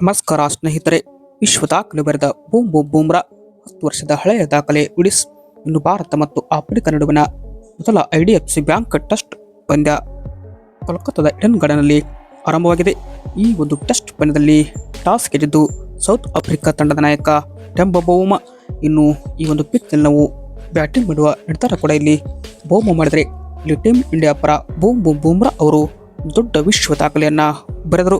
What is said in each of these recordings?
ನಮಸ್ಕಾರ ಸ್ನೇಹಿತರೆ. ವಿಶ್ವ ದಾಖಲೆ ಬರೆದ ಬೂಮ್ ಬೂಮ್ ಬೂಮ್ರಾ ಹತ್ತು ವರ್ಷದ ಹಳೆಯ ದಾಖಲೆ ಉಡಿಸ್ ಇನ್ನು ಭಾರತ ಮತ್ತು ಆಫ್ರಿಕಾ ನಡುವಿನ ಮೊದಲ ಐಡಿಎಫ್ಸಿ ಬ್ಯಾಂಕ್ ಟೆಸ್ಟ್ ಪಂದ್ಯ ಕೋಲ್ಕತ್ತಾದ ಇಡನ್ ಗಾರ್ಡನ್ನಲ್ಲಿ ಆರಂಭವಾಗಿದೆ. ಈ ಒಂದು ಟೆಸ್ಟ್ ಪಂದ್ಯದಲ್ಲಿ ಟಾಸ್ ಗೆದ್ದಿದ್ದು ಸೌತ್ ಆಫ್ರಿಕಾ ತಂಡದ ನಾಯಕ ಟೆಂಬ ಬೋಮ ಇನ್ನು ಈ ಒಂದು ಪಿಚ್ನಲ್ಲಿ ನಾವು ಬ್ಯಾಟಿಂಗ್ ಮಾಡುವ ನಿರ್ಧಾರ ಕೂಡ ಇಲ್ಲಿ ಬೋಮ ಮಾಡಿದರೆ ಇಲ್ಲಿ ಟೀಮ್ ಇಂಡಿಯಾ ಪರ ಬೂಮ್ ಬೂಮ್ ಬೂಮ್ರಾ ಅವರು ದೊಡ್ಡ ವಿಶ್ವ ದಾಖಲೆಯನ್ನು ಬರೆದರು.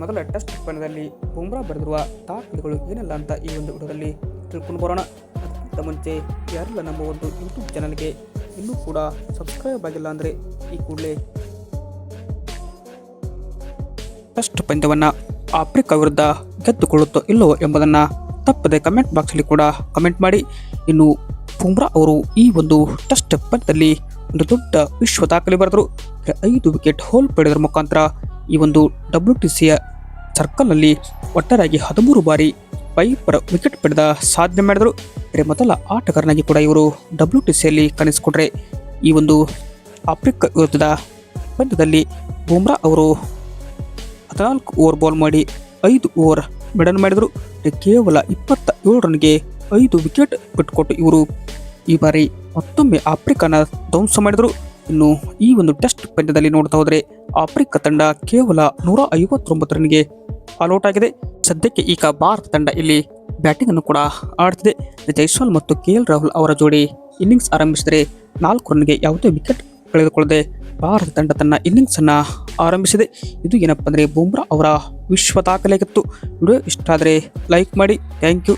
ಮೊದಲ ಟೆಸ್ಟ್ ಪಂದ್ಯದಲ್ಲಿ ಬುಮ್ರಾ ಬರೆದಿರುವ ದಾಖಲೆಗಳು ಏನೆಲ್ಲ ಅಂತ ಈ ಒಂದು ವಿಡಿಯೋದಲ್ಲಿ ತಿಳ್ಕೊಂಡು ಬರೋಣ. ಅದಕ್ಕಿಂತ ಮುಂಚೆ ಯಾರೆಲ್ಲ ನಮ್ಮ ಒಂದು ಯೂಟ್ಯೂಬ್ ಚಾನಲ್ಗೆ ಇನ್ನೂ ಕೂಡ ಸಬ್ಸ್ಕ್ರೈಬ್ ಆಗಿಲ್ಲ ಅಂದರೆ ಈ ಕೂಡಲೇ ಟೆಸ್ಟ್ ಪಂದ್ಯವನ್ನು ಆಫ್ರಿಕಾ ವಿರುದ್ಧ ಗೆದ್ದುಕೊಳ್ಳುತ್ತೋ ಇಲ್ಲೋ ಎಂಬುದನ್ನು ತಪ್ಪದೆ ಕಮೆಂಟ್ ಬಾಕ್ಸಲ್ಲಿ ಕೂಡ ಕಮೆಂಟ್ ಮಾಡಿ. ಇನ್ನು ಬುಮ್ರಾ ಅವರು ಈ ಒಂದು ಟೆಸ್ಟ್ ಪಂದ್ಯದಲ್ಲಿ ಒಂದು ದೊಡ್ಡ ವಿಶ್ವ ದಾಖಲೆ ಬರೆದರು. ಐದು ವಿಕೆಟ್ ಹೋಲ್ ಪಡೆದರ ಮುಖಾಂತರ ಈ ಒಂದು ಡಬ್ಲ್ಯೂ ಟಿ ಸಿಯ ಸರ್ಕಲ್ನಲ್ಲಿ ಒಟ್ಟಾರೆಯಾಗಿ ಹದಿಮೂರು ಬಾರಿ ಪೈಪರ್ ವಿಕೆಟ್ ಪಡೆದ ಸಾಧನೆ ಮಾಡಿದರು. ಮೊದಲ ಆಟಗಾರನಾಗಿ ಕೂಡ ಇವರು ಡಬ್ಲ್ಯೂ ಟಿ ಸಿಯಲ್ಲಿ ಕಾಣಿಸಿಕೊಂಡ್ರೆ ಈ ಒಂದು ಆಫ್ರಿಕಾ ವಿರುದ್ಧದ ಪಂದ್ಯದಲ್ಲಿ ಬುಮ್ರಾ ಅವರು ಹದಿನಾಲ್ಕು ಓವರ್ ಬಾಲ್ ಮಾಡಿ ಐದು ಓವರ್ ಮೆಡನ್ ಮಾಡಿದರು. ಕೇವಲ ಇಪ್ಪತ್ತ ಏಳು ರನ್ಗೆ ಐದು ವಿಕೆಟ್ ಬಿಟ್ಟುಕೊಟ್ಟು ಇವರು ಈ ಬಾರಿ ಮತ್ತೊಮ್ಮೆ ಆಫ್ರಿಕಾನ ಧ್ವಂಸ ಮಾಡಿದರು. ಇನ್ನು ಈ ಒಂದು ಟೆಸ್ಟ್ ಪಂದ್ಯದಲ್ಲಿ ನೋಡ್ತಾ ಹೋದರೆ ಆಫ್ರಿಕಾ ತಂಡ ಕೇವಲ ನೂರ ಐವತ್ತೊಂಬತ್ತು ರನ್ಗೆ ಆಲ್ಔಟ್ ಆಗಿದೆ ಸದ್ಯಕ್ಕೆ ಈಗ ಭಾರತ ತಂಡ ಇಲ್ಲಿ ಬ್ಯಾಟಿಂಗ್ ಅನ್ನು ಕೂಡ ಆಡ್ತಿದೆ ಜೈಸ್ವಾಲ್ ಮತ್ತು ಕೆ ಎಲ್ ರಾಹುಲ್ ಅವರ ಜೋಡಿ ಇನ್ನಿಂಗ್ಸ್ ಆರಂಭಿಸಿದರೆ ನಾಲ್ಕು ರನ್ಗೆ ಯಾವುದೇ ವಿಕೆಟ್ ಕಳೆದುಕೊಳ್ಳದೆ ಭಾರತ ತಂಡ ತನ್ನ ಇನ್ನಿಂಗ್ಸ್ ಅನ್ನು ಆರಂಭಿಸಿದೆ. ಇದು ಏನಪ್ಪ ಅಂದರೆ ಬುಮ್ರಾ ಅವರ ವಿಶ್ವ ದಾಖಲೆಗಿತ್ತು ವಿಡಿಯೋ ಇಷ್ಟ ಆದರೆ ಲೈಕ್ ಮಾಡಿ. Thank you.